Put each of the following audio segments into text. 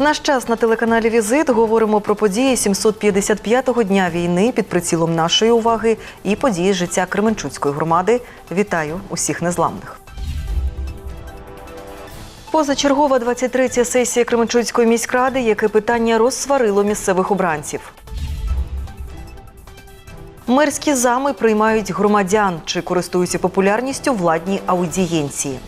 Наш час на телеканалі Візит говоримо про події 755-го дня війни під прицілом нашої уваги і події життя Кременчуцької громади. Вітаю усіх незламних. Позачергова 23-я сесія Кременчуцької міськради, яке питання розсварило місцевих обранців. Мерські зами приймають громадян чи користуються популярністю владні аудієнції.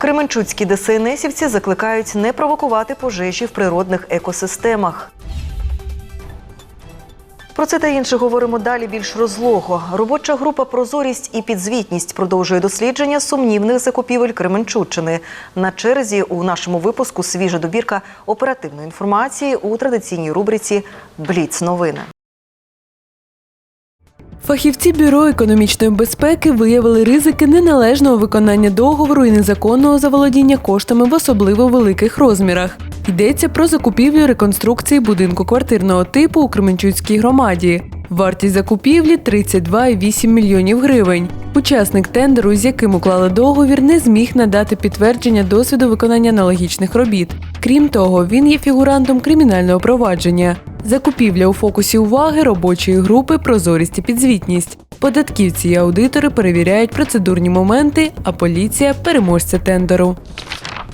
Кременчуцькі ДСНСівці закликають не провокувати пожежі в природних екосистемах. Про це та інше говоримо далі більш розлого. Робоча група Прозорість і підзвітність продовжує дослідження сумнівних закупівель Кременчуччини. На черзі у нашому випуску свіжа добірка оперативної інформації у традиційній рубриці Бліц новини. Фахівці бюро економічної безпеки виявили ризики неналежного виконання договору і незаконного заволодіння коштами в особливо великих розмірах. Йдеться про закупівлю реконструкції будинку квартирного типу у Кременчуцькій громаді. Вартість закупівлі 32,8 мільйонів гривень. Учасник тендеру, з яким уклали договір, не зміг надати підтвердження досвіду виконання аналогічних робіт. Крім того, він є фігурантом кримінального провадження. Закупівля у фокусі уваги робочої групи прозорість і підзвітність. Податківці і аудитори перевіряють процедурні моменти, а поліція переможця тендеру.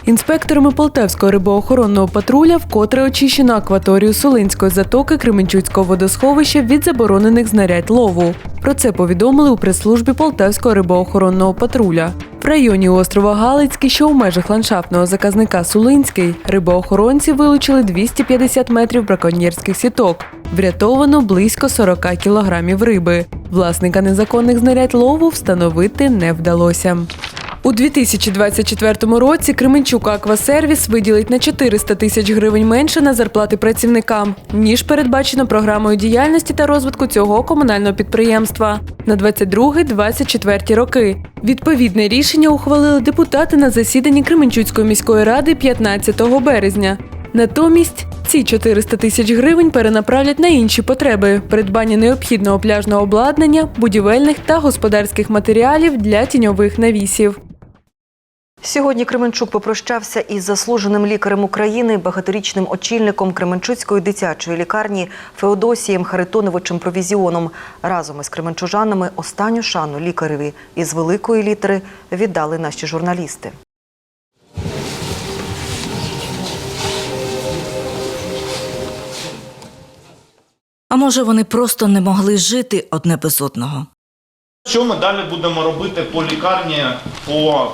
Інспекторами Полтавського рибоохоронного патруля вкотре очищено акваторію Солинської затоки Кременчуцького водосховища від заборонених знарядь лову. Про це повідомили у прес-службі Полтавського рибоохоронного патруля. В районі острова Галицький, що у межах ландшафтного заказника Сулинський, рибоохоронці вилучили 250 метрів браконьєрських сіток. Врятовано близько 40 кілограмів риби. Власника незаконних знарядь лову встановити не вдалося. У 2024 році Кременчук Аквасервіс виділить на 400 тисяч гривень менше на зарплати працівникам, ніж передбачено програмою діяльності та розвитку цього комунального підприємства на 22-24 роки. Відповідне рішення ухвалили депутати на засіданні Кременчуцької міської ради 15 березня. Натомість ці 400 тисяч гривень перенаправлять на інші потреби: придбання необхідного пляжного обладнання, будівельних та господарських матеріалів для тіньових навісів. Сьогодні Кременчук попрощався із заслуженим лікарем України, багаторічним очільником Кременчуцької дитячої лікарні Феодосієм Харитоновичем Провізіоном. Разом із кременчужанами останню шану лікареві із великої літери віддали наші журналісти. А може, вони просто не могли жити одне без одного. Що ми далі будемо робити по лікарні, по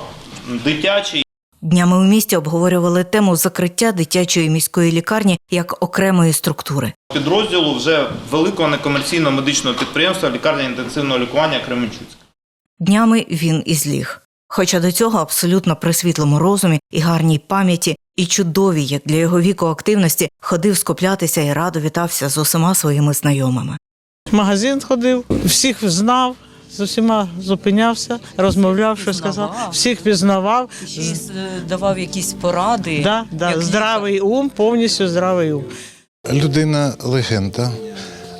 дитячій? Днями у місті обговорювали тему закриття дитячої міської лікарні як окремої структури. Підрозділу вже великого некомерційного медичного підприємства лікарня інтенсивного лікування Кременчуцька. Днями він і зліг. Хоча до цього абсолютно при світлому розумі і гарній пам'яті, і чудовій, як для його віку активності, ходив скоплятися і радо вітався з усіма своїми знайомими. В магазин ходив, всіх знав, з усіма зупинявся, розмовляв, що сказав, всіх пізнавав. З- давав якісь поради. Да, да, здравий ум, повністю здравий ум. Людина легенда.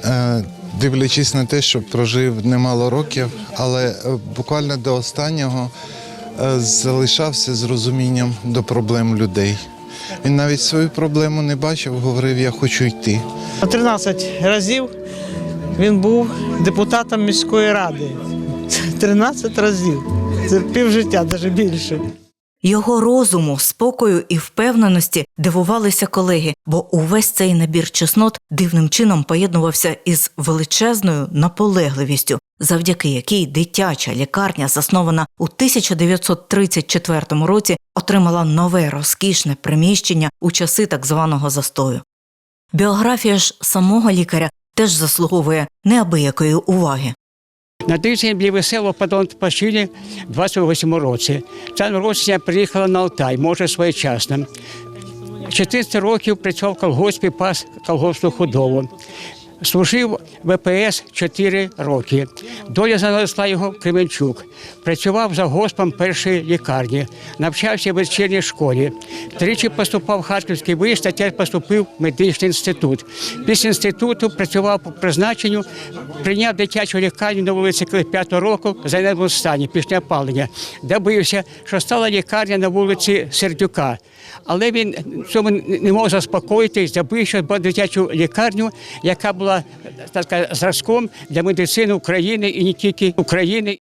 Е, Дивлячись на те, що прожив немало років, але е, буквально до останнього е, залишався з розумінням до проблем людей. Він навіть свою проблему не бачив, говорив, я хочу йти. 13 разів він був депутатом міської ради. 13 разів. Це півжиття, навіть більше. Його розуму, спокою і впевненості дивувалися колеги, бо увесь цей набір чеснот дивним чином поєднувався із величезною наполегливістю, завдяки якій дитяча лікарня, заснована у 1934 році, отримала нове розкішне приміщення у часи так званого застою. Біографія ж самого лікаря теж заслуговує неабиякої уваги. На тиждень мені весело потім пашілі в 28 році. В цьому році я приїхала на Алтай, може своєчасно. 14 років працював в колгоспі, пас колгоспну худобу. Служив ВПС 4 роки. Доля занесла його в Кременчук. Працював за госпом першої лікарні, навчався в вечірній школі. Тричі поступав в Харківський виїзд, а тепер поступив в медичний інститут. Після інституту працював по призначенню, прийняв дитячу лікарню на вулиці Клих 5 року занедбаному стані після опалення. Добився, що стала лікарня на вулиці Сердюка. Але він цьому не мог заспокоїтись, забився в дитячу лікарню, яка була так сказати, зразком для медицини України і не тільки України.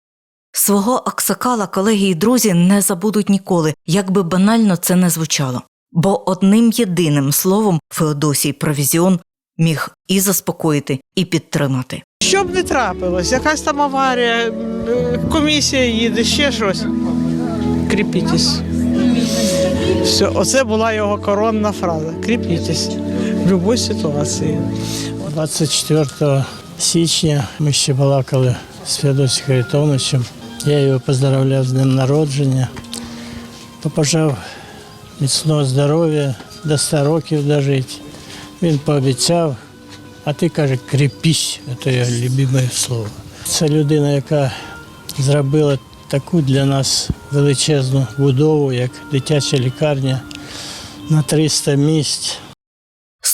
Свого Аксакала колеги і друзі не забудуть ніколи, як би банально це не звучало. Бо одним єдиним словом Феодосій Провізіон міг і заспокоїти, і підтримати. Що б не трапилось, якась там аварія, комісія їде, ще щось. Кріпітесь. Все, оце була його коронна фраза. Кріпітесь в будь-якій ситуації. 24 січня ми ще балакали з Феодосієм Харитоновичем. Я його поздравляв з днем народження, побажав міцного здоров'я, до 100 років дожити. Він пообіцяв, а ти каже, кріпісь, це його любиме слово. Це людина, яка зробила таку для нас величезну будову, як дитяча лікарня на 300 місць.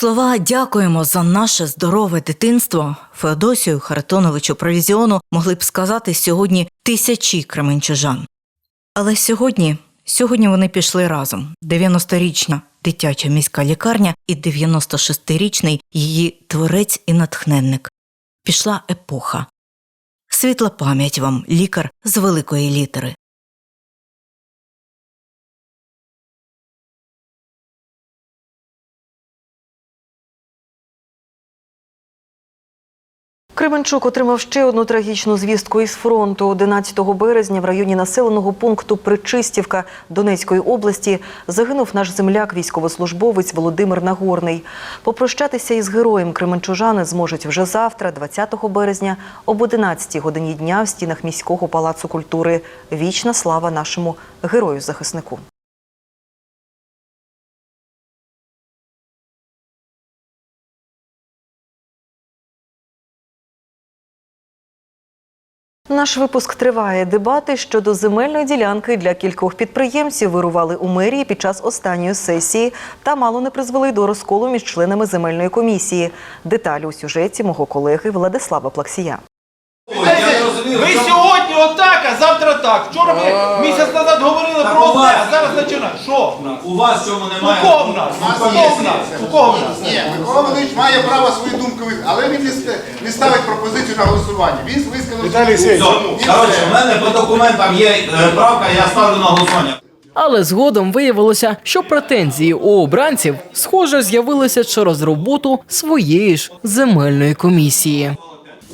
Слова дякуємо за наше здорове дитинство Феодосію Харитоновичу Провізіону могли б сказати сьогодні тисячі кременчужан. Але сьогодні, сьогодні вони пішли разом: 90-річна дитяча міська лікарня і 96-річний її творець і натхненник. Пішла епоха. Світла пам'ять вам, лікар з великої літери. Кременчук отримав ще одну трагічну звістку із фронту. 11 березня в районі населеного пункту Причистівка Донецької області загинув наш земляк, військовослужбовець Володимир Нагорний. Попрощатися із героєм кременчужани зможуть вже завтра, 20 березня, об 11 годині дня в стінах міського палацу культури. Вічна слава нашому герою-захиснику. Наш випуск триває. Дебати щодо земельної ділянки для кількох підприємців вирували у мерії під час останньої сесії та мало не призвели до розколу між членами земельної комісії. Деталі у сюжеті мого колеги Владислава Плаксія. Ви сьогодні отак, а завтра так. Вчора ви місяць назад говорили про одне, а зараз починаєте. Що? У вас в цьому У немає. кого в нас? У кого в нас? У кого в нас? Ні, Микола Володимирович має право свою думку висловити, але він не, ст- не ставить пропозицію на голосування. Він висказав свою думку. Все. Коротше, в мене по документам є е, правка, я ставлю на голосування. Але згодом виявилося, що претензії у обранців, схоже, з'явилися через роботу своєї ж земельної комісії.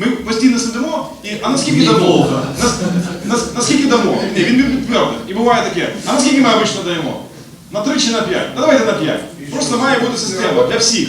Ми постійно сидимо і а наскільки дамо? Нас, нас, наскільки дамо? Ні, він відправив. І буває таке. А наскільки ми обично даємо? На три чи на п'ять? Давайте на п'ять. Просто має бути система для всіх.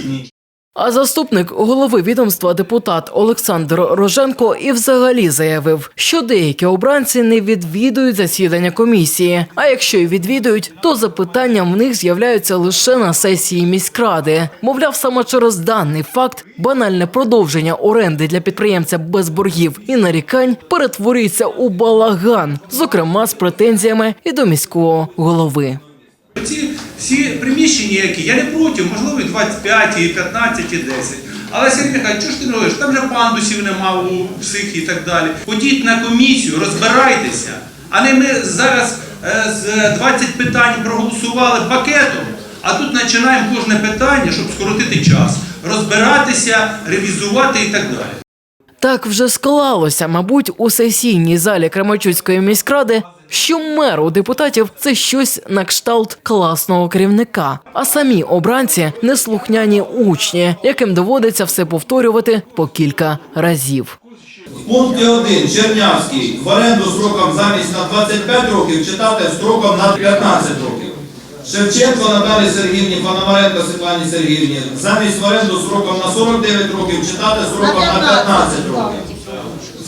А заступник голови відомства депутат Олександр Роженко і взагалі заявив, що деякі обранці не відвідують засідання комісії. А якщо й відвідують, то запитання в них з'являються лише на сесії міськради. Мовляв, саме через даний факт банальне продовження оренди для підприємця без боргів і нарікань перетворюється у балаган, зокрема з претензіями і до міського голови. Ці всі приміщення, які я не проти, можливо, і 25, і 15, і 10. Але Сергій Михайлович, чого ж ти не робиш? Там же пандусів нема у всіх і так далі. Ходіть на комісію, розбирайтеся. А не ми зараз е, з 20 питань проголосували пакетом, а тут починаємо кожне питання, щоб скоротити час, розбиратися, ревізувати і так далі. Так вже склалося, мабуть, у сесійній залі Кременчуцької міськради, що мер у депутатів це щось на кшталт класного керівника, а самі обранці неслухняні учні, яким доводиться все повторювати по кілька разів. В пункті 1 Чернявський в оренду сроком замість на 25 років читати строком на 15 років. Шевченко Наталі Сергіївні, Пономаренко Світлані Сергіївні замість в оренду сроком на 49 років читати сроком на 15 років.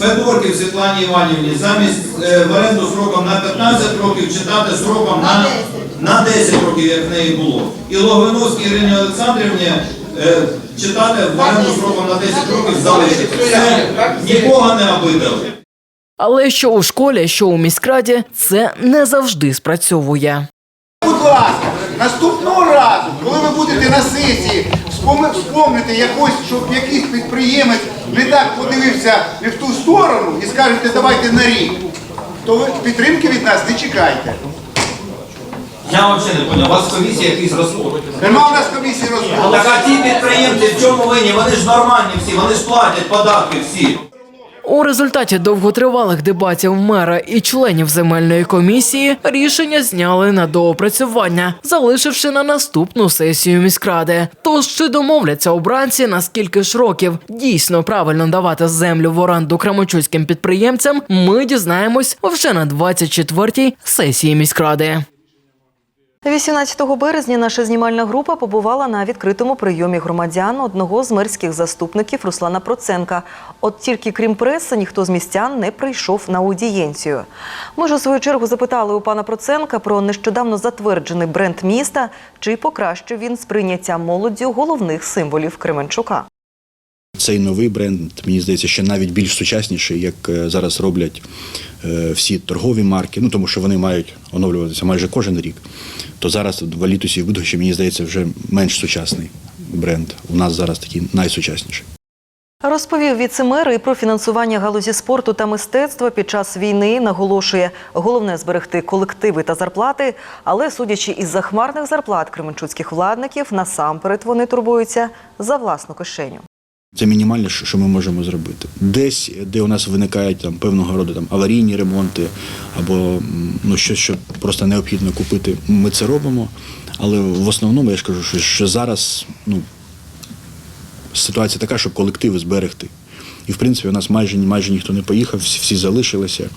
Федорків Світлані Іванівні замість е, в оренду сроком на 15 років читати сроком на, на 10 років, як в неї було. І Логвиновській Ірині Олександрівні е, читати в оренду сроком на 10 років залишити. Все, нікого не обидали. Але що у школі, що у міськраді, це не завжди спрацьовує. Будь ласка, наступного разу, коли ви будете на сесії, вспомните якось, щоб якийсь підприємець не так подивився не в ту сторону і скажете, давайте на рік, то ви підтримки від нас не чекайте. Я взагалі не поняв, у вас комісія якийсь розход. Нема в нас комісії розгляду. Так а ті підприємці в чому винні? Вони ж нормальні всі, вони ж платять податки всі. У результаті довготривалих дебатів мера і членів земельної комісії рішення зняли на доопрацювання, залишивши на наступну сесію міськради. Тож чи домовляться обранці на скільки ж років дійсно правильно давати землю в оренду крамочуцьким підприємцям, ми дізнаємось вже на 24-й сесії міськради. 18 березня наша знімальна група побувала на відкритому прийомі громадян одного з мерських заступників Руслана Проценка. От тільки крім преси, ніхто з містян не прийшов на аудієнцію. Ми ж у свою чергу запитали у пана Проценка про нещодавно затверджений бренд міста, чи покращив він сприйняття молоддю головних символів Кременчука. Цей новий бренд, мені здається, ще навіть більш сучасніший, як е, зараз роблять е, всі торгові марки, ну тому що вони мають оновлюватися майже кожен рік. То зараз в Алітусі і в Будгощі, мені здається, вже менш сучасний бренд. У нас зараз такий найсучасніший. Розповів віцемер і про фінансування галузі спорту та мистецтва під час війни. Наголошує, головне зберегти колективи та зарплати. Але судячи із захмарних зарплат кременчуцьких владників, насамперед вони турбуються за власну кишеню. Це мінімальне, що ми можемо зробити. Десь, де у нас виникають там певного роду там аварійні ремонти або ну щось, що просто необхідно купити, ми це робимо. Але в основному я ж кажу, що, що зараз ну, ситуація така, щоб колективи зберегти. І в принципі у нас майже майже ніхто не поїхав, всі, всі залишилися.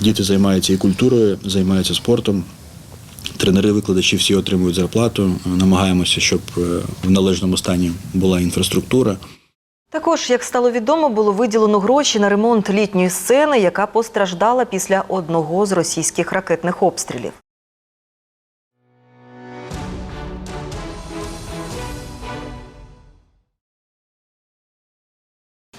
Діти займаються і культурою, займаються спортом. Тренери, викладачі всі отримують зарплату. Намагаємося, щоб е, в належному стані була інфраструктура. Також, як стало відомо, було виділено гроші на ремонт літньої сцени, яка постраждала після одного з російських ракетних обстрілів.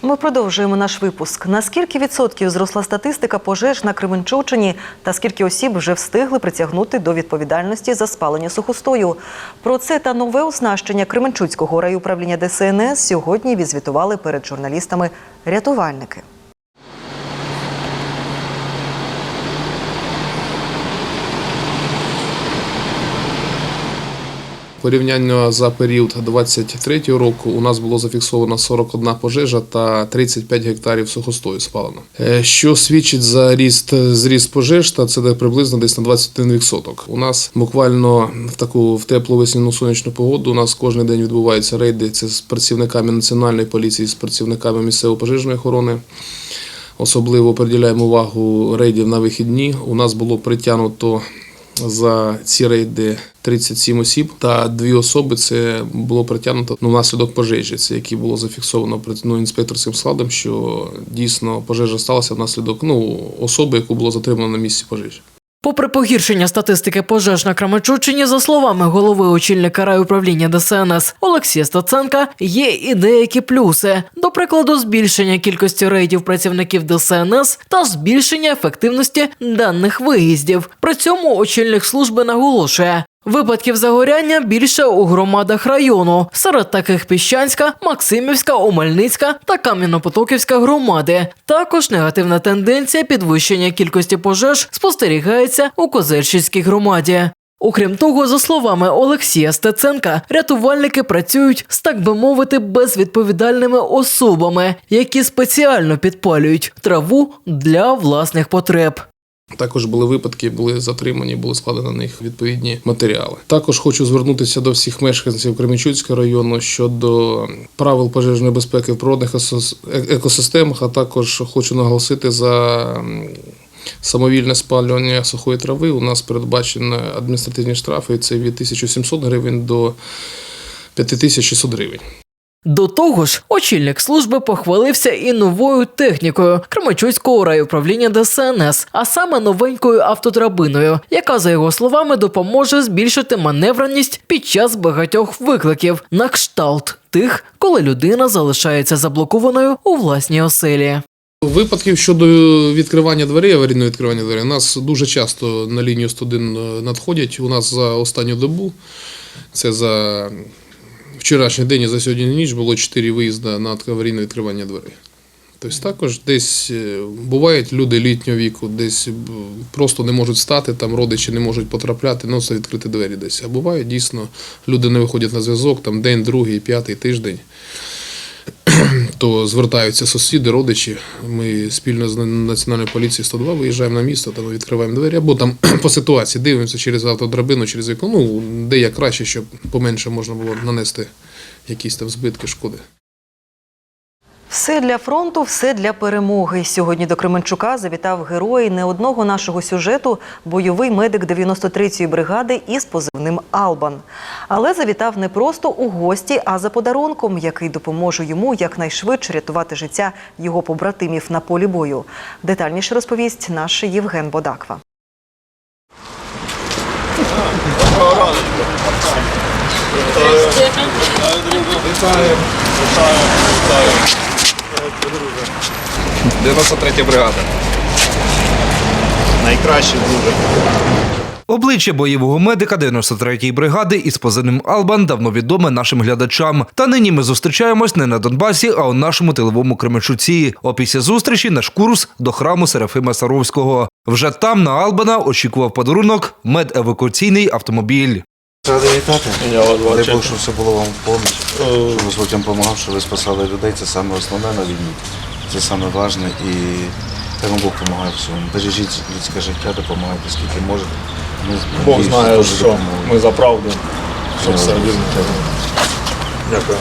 Ми продовжуємо наш випуск. На скільки відсотків зросла статистика пожеж на Кременчучині та скільки осіб вже встигли притягнути до відповідальності за спалення сухостою? Про це та нове оснащення Кременчуцького райуправління ДСНС сьогодні відзвітували перед журналістами рятувальники. Порівняння за період 23 року у нас було зафіксовано 41 пожежа та 35 гектарів сухостою спалено. Е, Що свідчить за ріст зріст пожеж, та це приблизно десь на 21%. У нас буквально в таку в теплу весняну сонячну погоду. У нас кожен день відбуваються рейди. Це з працівниками національної поліції, з працівниками місцевої пожежної охорони. Особливо приділяємо увагу рейдів на вихідні. У нас було притягнуто за ці рейди 37 осіб та дві особи це було притягнуто ну, внаслідок пожежі, це які було зафіксовано ну, інспекторським складом, що дійсно пожежа сталася внаслідок ну, особи, яку було затримано на місці пожежі. Попри погіршення статистики пожеж на Крамачучині, за словами голови очільника райуправління ДСНС Олексія Стаценка, є і деякі плюси. До прикладу, збільшення кількості рейдів працівників ДСНС та збільшення ефективності даних виїздів. При цьому очільник служби наголошує. Випадків загоряння більше у громадах району. Серед таких Піщанська, Максимівська, Омельницька та Кам'янопотоківська громади. Також негативна тенденція підвищення кількості пожеж спостерігається у Козельщицькій громаді. Окрім того, за словами Олексія Стеценка, рятувальники працюють з так би мовити безвідповідальними особами, які спеціально підпалюють траву для власних потреб. Також були випадки, були затримані, були складені на них відповідні матеріали. Також хочу звернутися до всіх мешканців Кременчуцького району щодо правил пожежної безпеки в природних е- екосистемах. А також хочу наголосити за самовільне спалювання сухої трави. У нас передбачені адміністративні штрафи. Це від 1700 гривень до 5600 гривень. До того ж, очільник служби похвалився і новою технікою Кременчуцького райуправління ДСНС, а саме новенькою автодрабиною, яка, за його словами, допоможе збільшити маневреність під час багатьох викликів на кшталт тих, коли людина залишається заблокованою у власній оселі. Випадків щодо відкривання дверей, аварійного відкривання дверей, у нас дуже часто на лінію 101 надходять. У нас за останню добу, це за вчорашній день і за сьогодні ніч було 4 виїзди на аварійне відкривання дверей. Тобто також десь е, бувають люди літнього віку, десь е, просто не можуть стати, там родичі не можуть потрапляти, ну це відкрити двері десь. А буває дійсно, люди не виходять на зв'язок, там день, другий, п'ятий тиждень то звертаються сусіди, родичі. Ми спільно з Національною поліцією 102 виїжджаємо на місто, там відкриваємо двері, або там по ситуації дивимося через автодрабину, через вікно. Ну, де як краще, щоб поменше можна було нанести якісь там збитки, шкоди. Все для фронту, все для перемоги. Сьогодні до Кременчука завітав герой не одного нашого сюжету, бойовий медик 93-ї бригади із позивним Албан. Але завітав не просто у гості, а за подарунком, який допоможе йому якнайшвидше рятувати життя його побратимів на полі бою. Детальніше розповість наш Євген Бодаква. Найкраще дуже. Обличчя бойового медика 93-ї бригади із позивним Албан давно відоме нашим глядачам. Та нині ми зустрічаємось не на Донбасі, а у нашому тиловому Кременчуці. Опісля зустрічі наш курс до храму Серафима Саровського. Вже там на Албана очікував подарунок медевакуаційний автомобіль. Радий вітати. Я вас бачу. Дай Бог, щоб все було вам в поміч, щоб Господь вам допомагав, що ви спасали людей. Це саме основне на війні. Це саме важне і хай вам Бог допомагає в цьому. Бережіть людське життя, допомагайте скільки можете. Ми Бог надіюсь, знає, теж що допоможемо. ми за правду. Що все вірно. Дякую.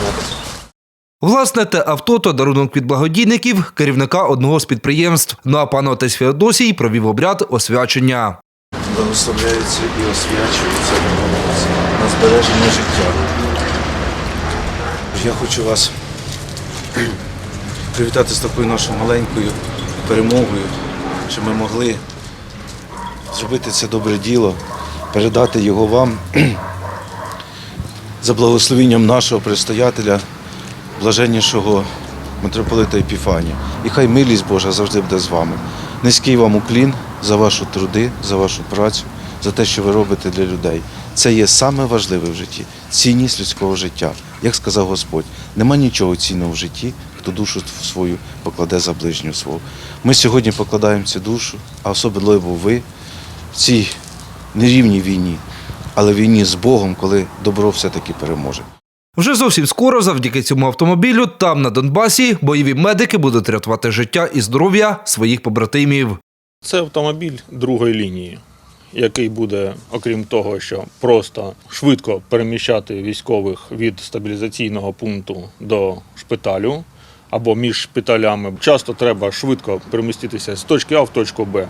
Власне, те авто то дарунок від благодійників, керівника одного з підприємств. Ну а пан отець Феодосій провів обряд освячення. Благословляється і освячується на збереження життя. Я хочу вас привітати з такою нашою маленькою перемогою, що ми могли зробити це добре діло, передати його вам за благословенням нашого предстоятеля, блаженнішого митрополита Епіфанія. І хай милість Божа завжди буде з вами. Низький вам уклін за вашу труди, за вашу працю, за те, що ви робите для людей. Це є саме важливе в житті цінність людського життя. Як сказав Господь, нема нічого цінного в житті, хто душу свою покладе за ближню свого. Ми сьогодні покладаємо цю душу, а особливо ви в цій нерівній війні, але війні з Богом, коли добро все-таки переможе. Вже зовсім скоро, завдяки цьому автомобілю, там на Донбасі бойові медики будуть рятувати життя і здоров'я своїх побратимів. Це автомобіль другої лінії, який буде, окрім того, що просто швидко переміщати військових від стабілізаційного пункту до шпиталю або між шпиталями. Часто треба швидко переміститися з точки А в точку Б.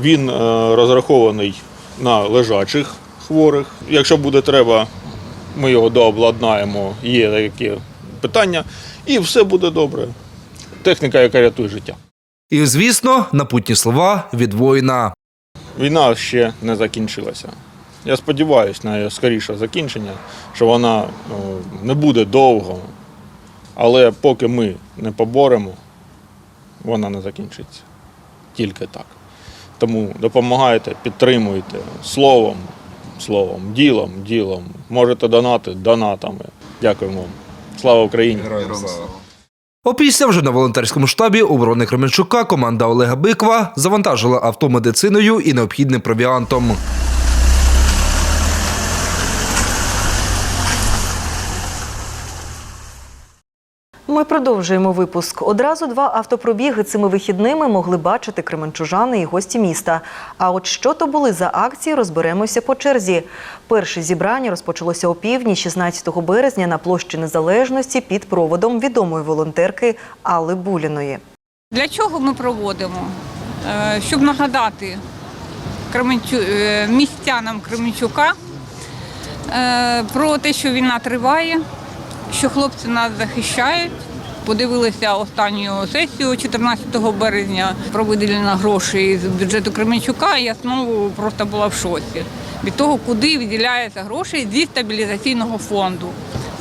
Він е, розрахований на лежачих хворих. Якщо буде треба, ми його дообладнаємо, є такі питання, і все буде добре. Техніка, яка рятує життя. І, звісно, напутні слова від воїна. Війна ще не закінчилася. Я сподіваюся на її скоріше закінчення, що вона е, не буде довго, але поки ми не поборемо, вона не закінчиться. Тільки так. Тому допомагайте, підтримуйте словом, словом, ділом, ділом. Можете донати донатами. Дякуємо вам. Слава Україні! Опісля вже на волонтерському штабі оборони Кременчука команда Олега Биква завантажила авто медициною і необхідним провіантом. Продовжуємо випуск. Одразу два автопробіги цими вихідними могли бачити кременчужани і гості міста. А от що то були за акції, розберемося по черзі. Перше зібрання розпочалося о півдні 16 березня на площі Незалежності під проводом відомої волонтерки Алли Буліної. Для чого ми проводимо? Е, Щоб нагадати е, містянам Кременчука е, про те, що війна триває, що хлопці нас захищають. Подивилися останню сесію 14 березня про виділення грошей з бюджету Кременчука. Я знову просто була в шоці від того, куди виділяються гроші зі стабілізаційного фонду.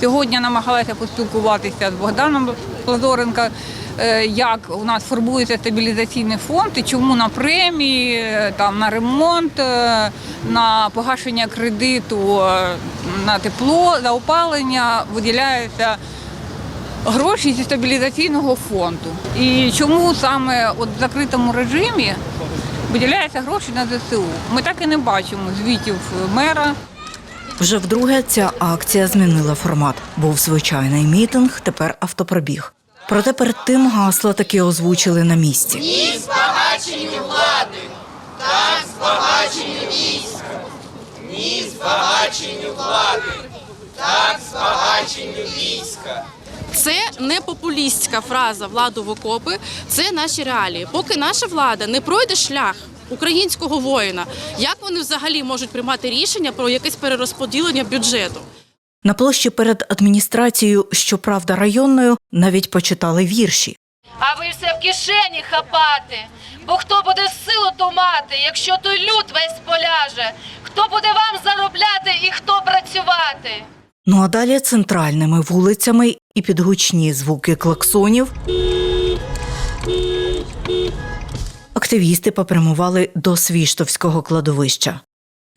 Сьогодні намагалася поспілкуватися з Богданом Лазоренко, е, як у нас формується стабілізаційний фонд і чому на премії, е, там на ремонт, е, на погашення кредиту, на тепло, за опалення виділяються гроші зі стабілізаційного фонду. І чому саме от в закритому режимі виділяються гроші на ЗСУ? Ми так і не бачимо звітів мера. Вже вдруге ця акція змінила формат. Був звичайний мітинг, тепер автопробіг. Проте перед тим гасла таки озвучили на місці. Ні збагаченню влади, так збагаченню війська. Ні збагаченню влади, так збагаченню війська. Це не популістська фраза владу в окопи, це наші реалії. Поки наша влада не пройде шлях українського воїна, як вони взагалі можуть приймати рішення про якесь перерозподілення бюджету? На площі перед адміністрацією, щоправда, районною, навіть почитали вірші. А ви все в кишені хапати. Бо хто буде силу ту мати, якщо той люд весь поляже? Хто буде вам заробляти і хто працювати? Ну а далі центральними вулицями і під гучні звуки клаксонів. Активісти попрямували до Свіштовського кладовища.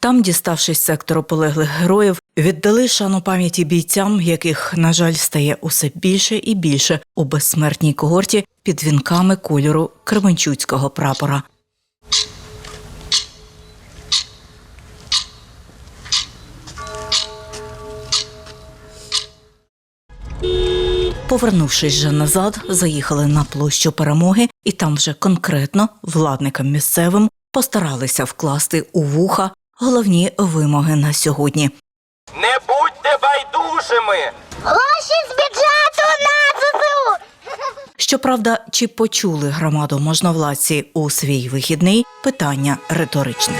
Там, діставшись сектору полеглих героїв, віддали шану пам'яті бійцям, яких, на жаль, стає усе більше і більше у безсмертній когорті під вінками кольору Кременчуцького прапора. Повернувшись же назад, заїхали на площу перемоги, і там вже конкретно владникам місцевим постаралися вкласти у вуха головні вимоги на сьогодні. Не будьте байдужими! Гроші з бюджету на ЗСУ! Щоправда, чи почули громаду можновладці у свій вихідний питання риторичне.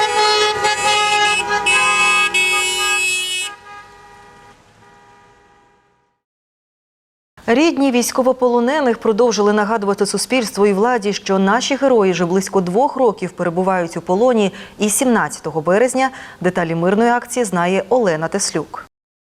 Рідні військовополонених продовжили нагадувати суспільству і владі, що наші герої вже близько двох років перебувають у полоні. І 17 березня деталі мирної акції знає Олена Теслюк.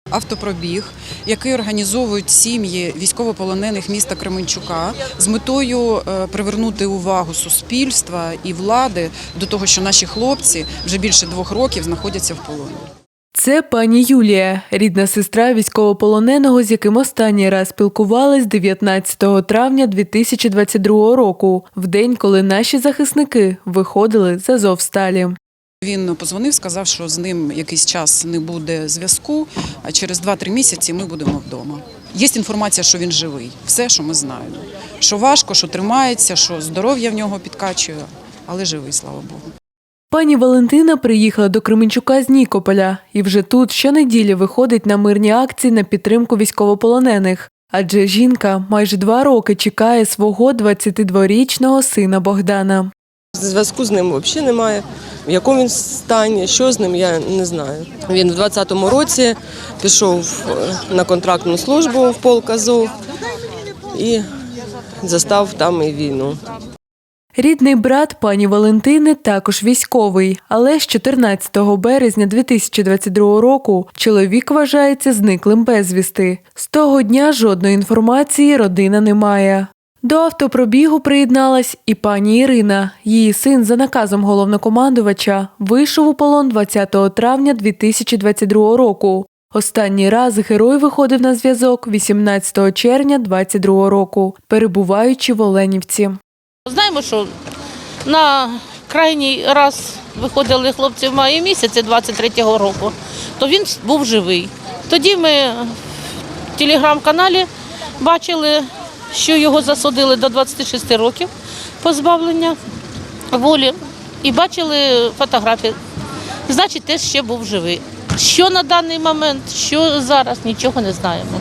Автопробіг, який організовують сім'ї військовополонених міста Кременчука з метою е, привернути увагу суспільства і влади до того, що наші хлопці вже більше двох років знаходяться в полоні. Це пані Юлія, рідна сестра військовополоненого, з яким останній раз спілкувались 19 травня 2022 року, в день, коли наші захисники виходили з Азовсталі. Він позвонив, сказав, що з ним якийсь час не буде зв'язку, а через 2-3 місяці ми будемо вдома. Є інформація, що він живий, все, що ми знаємо. Що важко, що тримається, що здоров'я в нього підкачує, але живий, слава Богу. Пані Валентина приїхала до Кременчука з Нікополя і вже тут щонеділі виходить на мирні акції на підтримку військовополонених. Адже жінка майже два роки чекає свого 22-річного сина Богдана. Зв'язку з ним взагалі немає. В якому він стані, що з ним, я не знаю. Він в 20-му році пішов е, на контрактну службу в полк Азов і застав там і війну. Рідний брат пані Валентини також військовий, але з 14 березня 2022 року чоловік вважається зниклим безвісти. З того дня жодної інформації родина не має. До автопробігу приєдналась і пані Ірина. Її син за наказом головнокомандувача вийшов у полон 20 травня 2022 року. Останній раз герой виходив на зв'язок 18 червня 2022 року, перебуваючи в Оленівці. Знаємо, що на крайній раз виходили хлопці в маї місяці 23-го року, то він був живий. Тоді ми в телеграм-каналі бачили, що його засудили до 26 років позбавлення волі, і бачили фотографії. Значить, теж ще був живий. Що на даний момент, що зараз, нічого не знаємо.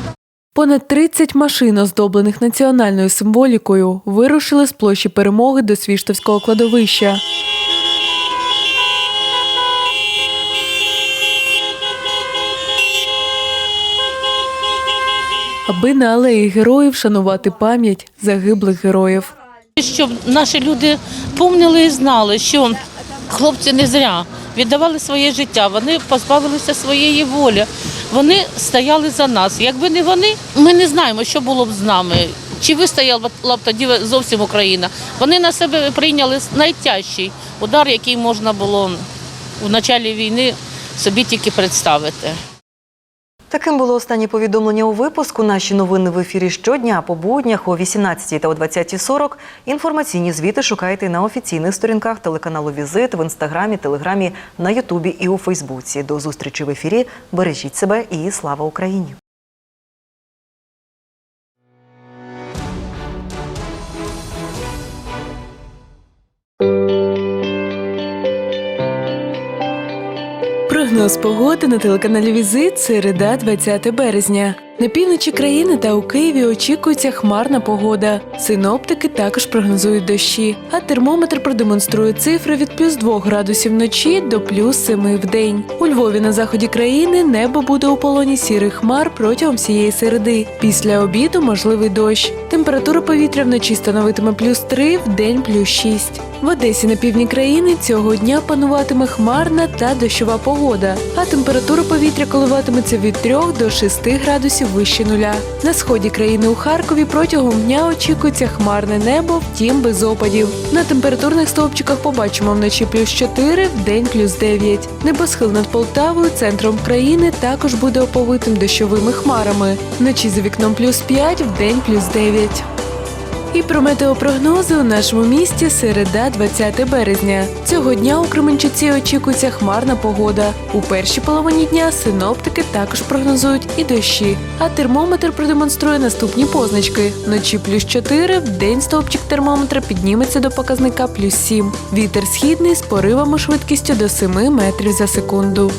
Понад 30 машин, оздоблених національною символікою, вирушили з площі перемоги до Свіштовського кладовища. аби на алеї героїв шанувати пам'ять загиблих героїв. Щоб наші люди помнили і знали, що хлопці не зря віддавали своє життя, вони позбавилися своєї волі, вони стояли за нас. Якби не вони, ми не знаємо, що було б з нами. Чи вистояла б тоді зовсім Україна? Вони на себе прийняли найтяжчий удар, який можна було в началі війни собі тільки представити. Таким було останнє повідомлення у випуску. Наші новини в ефірі щодня по буднях о 18 та о 20.40. Інформаційні звіти шукайте на офіційних сторінках телеканалу Візит в інстаграмі, телеграмі, на Ютубі і у Фейсбуці. До зустрічі в ефірі. Бережіть себе і слава Україні! Прогноз погоди на телеканалі Візит середа 20 березня. На півночі країни та у Києві очікується хмарна погода. Синоптики також прогнозують дощі, а термометр продемонструє цифри від плюс 2 градусів вночі до плюс 7 в день. У Львові на заході країни небо буде у полоні сірих хмар протягом всієї середи. Після обіду можливий дощ. Температура повітря вночі становитиме плюс 3, в день плюс 6. В Одесі на півдні країни цього дня пануватиме хмарна та дощова погода, а температура повітря коливатиметься від 3 до 6 градусів вище нуля. На сході країни у Харкові протягом дня очікується хмарне небо, втім без опадів. На температурних стовпчиках побачимо вночі плюс 4, в день плюс 9. Небосхил над Полтавою, центром країни, також буде оповитим дощовими хмарами. Вночі за вікном плюс 5, в день плюс 9. І про метеопрогнози у нашому місті середа 20 березня. Цього дня у Кременчуці очікується хмарна погода. У першій половині дня синоптики також прогнозують і дощі. А термометр продемонструє наступні позначки: вночі плюс 4, в день стовпчик термометра підніметься до показника плюс 7. Вітер східний з поривами швидкістю до 7 метрів за секунду.